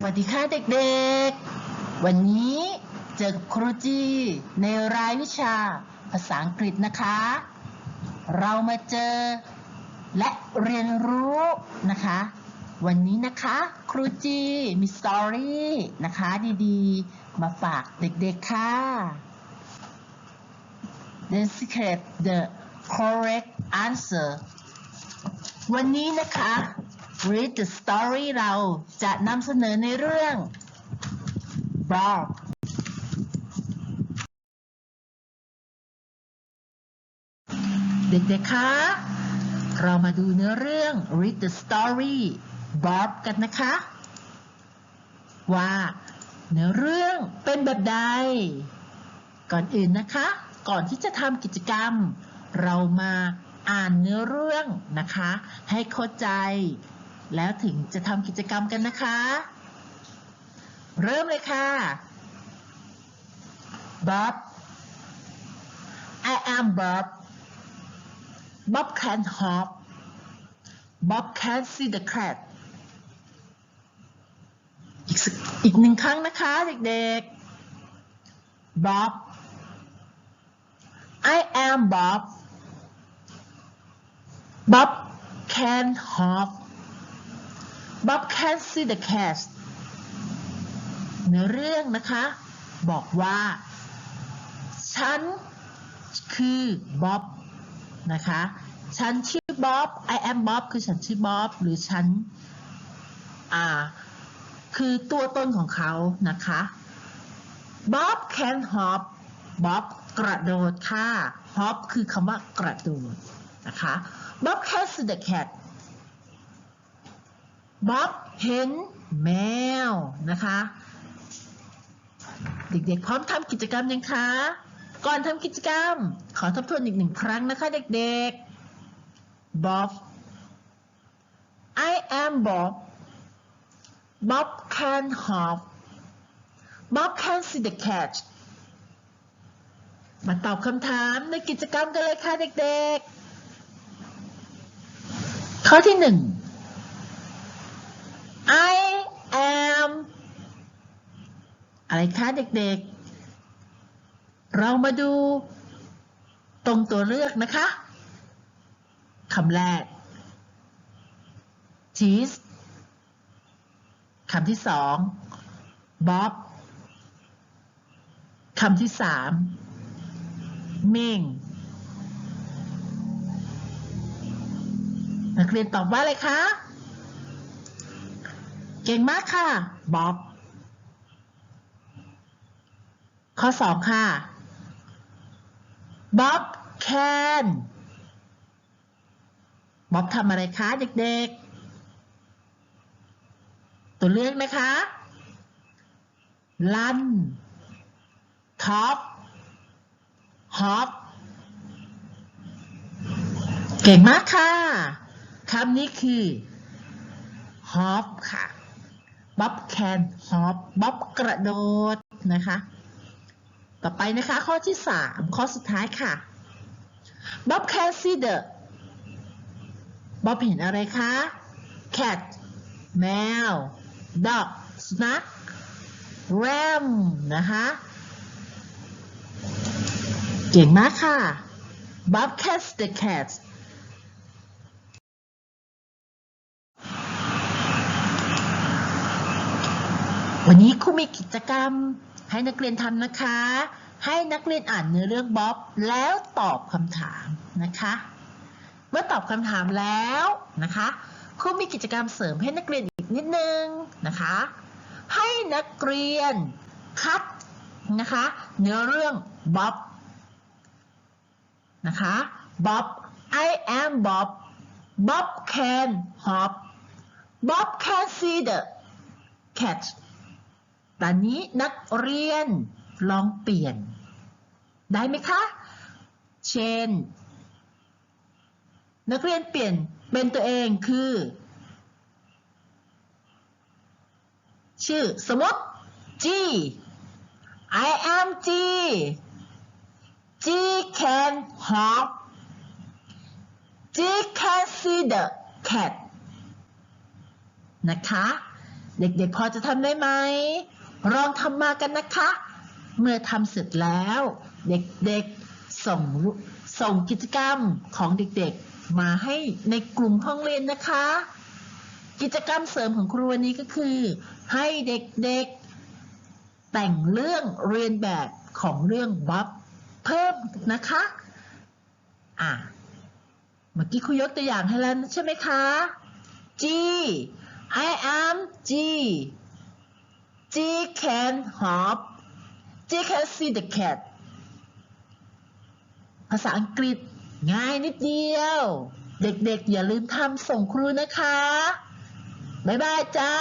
สวัสดีค่ะเด็กๆ วันนี้เจอกับครูจีในรายวิชาภาษาอังกฤษนะคะ เรามาเจอและเรียนรู้นะคะ วันนี้นะคะครูจีมีสตอรี่นะคะดีๆ มาฝากเด็กๆค่ะ The secret the correct answer วันนี้นะคะ Read the story เราจะนำเสนอในเรื่อง Bob เด็กๆ คะ เรามาดูเนื้อเรื่อง Read the story Bob กันนะคะ ว่าเนื้อเรื่องเป็นแบบใด ก่อนอื่นนะคะ ก่อนที่จะทำกิจกรรม เรามาอ่านเนื้อเรื่องนะคะ ให้เข้าใจ แล้วถึงจะทำกิจกรรมกันนะคะ เริ่มเลยค่ะ Bob I am Bob Bob can hop Bob can see the cat อีกอีกหนึ่งครั้งนะคะเด็กๆ Bob I am Bob Bob can hop Bob can see the cat เนื้อเรื่องนะคะ บอกว่า ฉันคือบ๊อบนะคะ ฉันชื่อบ๊อบ I am Bob คือฉันชื่อบ๊อบหรือฉันอ่าคือตัวตนของเขานะคะ Bob can hop Bob กระโดดค่ะ hop คือคำว่ากระโดดนะคะ Bob can see the cat บ๊อบเห็นแมวนะคะ เด็กๆ พร้อมทำกิจกรรมยังคะ ก่อนทำกิจกรรม ขอทบทวนอีกหนึ่งครั้งนะคะเด็กๆ Bob I am Bob Bob can hop Bob can see the cat มาตอบคำถามในกิจกรรมกันเลยค่ะเด็กๆ ข้อที่หนึ่ง I am อะไรคะเด็กๆ เรามาดูตรงตัวเลือกนะคะคำแรก cheese คำที่สอง Bob คำที่สามเม่งนักเรียนตอบว่าอะไรคะ เก่งมากค่ะบ๊อบข้อสองค่ะบ๊อบ can บ๊อบทำอะไรคะเด็กๆ ตัวเลือกนะคะลันท็อปฮอปเก่งมากค่ะ คำนี้คือฮอปค่ะ บ๊อบแคนฮอปบ๊อบกระโดดนะคะ ต่อไปนะคะข้อที่สามข้อสุดท้ายค่ะบ๊อบแคนซีเดอร์บ๊อบเห็นอะไรคะ cat แมว dog สุนัข ram นะคะ เก่งมากค่ะ Bobcat the cat วันนี้ครูมีกิจกรรม ให้นักเรียนทำนะคะ ให้นักเรียนอ่านเนื้อเรื่องบ๊อบแล้วตอบคำถามนะคะ เมื่อตอบคำถามแล้วนะคะครูมีกิจกรรมเสริมให้นักเรียนอีกนิดนึงนะคะ ให้นักเรียนคัดนะคะ เนื้อเรื่องบ๊อบนะคะบ๊อบ I am Bob Bob can hop Bob can see the cat ตอนนี้นักเรียนลองเปลี่ยน ได้ไหมคะ เช่น นักเรียนเปลี่ยนเป็นตัวเองคือ ชื่อสมมติ G I am G G can hop G can see the cat นะคะ เด็กๆพอจะทำได้ไหม ลองทำมากันนะคะ เมื่อทำเสร็จแล้ว เด็กๆส่งส่งกิจกรรมของเด็กๆ มาให้ในกลุ่มห้องเรียนนะคะ กิจกรรมเสริมของครูวันนี้ก็คือ ให้เด็กๆ แต่งเรื่องเรียนแบบของเรื่องบ๊อบเพิ่มนะคะ อะ เมื่อกี้ครูยกตัวอย่างให้แล้วใช่ไหมคะ G I am G G can hop G can see the cat ภาษาอังกฤษง่ายนิดเดียว เด็กๆ อย่าลืมทำส่งครูนะคะ บ๊ายบายจ้า